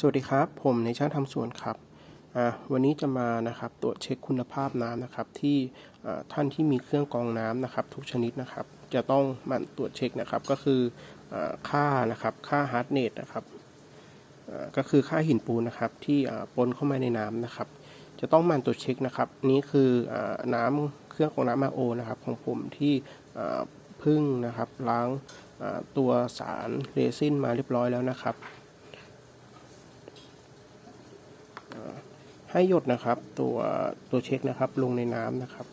สวัสดีครับ ผมในช่างทำสวนครับ วันนี้จะมานะครับตรวจเช็คคุณภาพน้ำนะครับ ที่ท่านที่มีเครื่องกรองน้ำนะครับ ทุกชนิดนะครับ จะต้องมันตรวจเช็คนะครับ ก็คืออค่านะครับค่าฮาร์ดเนตนะครับก็คือค่าหินปูนนะครับ ที่ปนเข้ามาในน้ำนะครับ จะต้องมันตรวจเช็คนะครับ นี่คืออน้ำเครื่องกรองน้ำมาโอนะครับ ของผมที่พึ่งนะครับล้างตัวสารเรซินมาเรียบร้อยแล้วนะครับ ให้หยดนะครับ ตัวตัวเช็คนะครับ ลงในน้ำนะครับ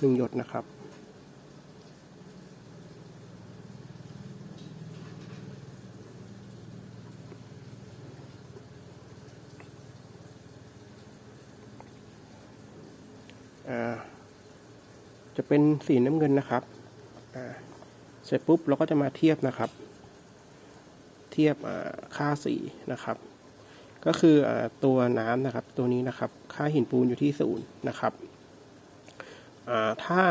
หนึ่งหยดนะครับ จะเป็นสีน้ำเงินนะครับเสร็จปุ๊บเราก็จะมาเทียบนะครับ เทียบค่าสีนะครับ ก็คืออตัวน้ำนะครับ ตัวนี้นะครับ ค่าหินปูนอยู่ที่ศูนย์นะครับถ้า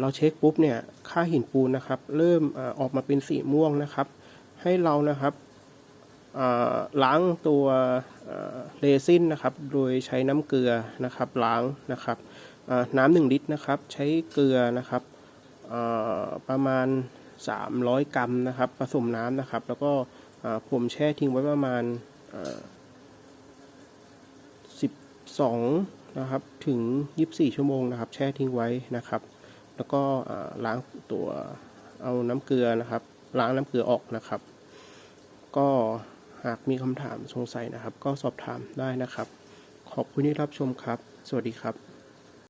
เราเช็คปุ๊บเนี่ยค่าหินปูนนะครับ เริ่มอออกมาเป็นสีม่วงนะครับ ให้เรานะครับล้างตัวเรซินนะครับ โดยใช้น้ำเกลือนะครับล้างนะครับน้ำหนึ่งลิตรนะครับ ใช้เกลือนะครับประมาณ 300 กรัมนะครับ ผสมน้ำนะครับ แล้วก็ผมแช่ทิ้งไว้ประมาณ 12นะครับถึง 24 ชั่วโมงนะครับ แช่ทิ้งไว้นะครับ แล้วก็ล้างตัวเอาน้ำเกลือนะครับ ล้างน้ำเกลือออกนะครับ ก็หากมีคำถามสงสัยนะครับ ก็สอบถามได้นะครับ ขอบคุณที่รับชมครับ สวัสดีครับ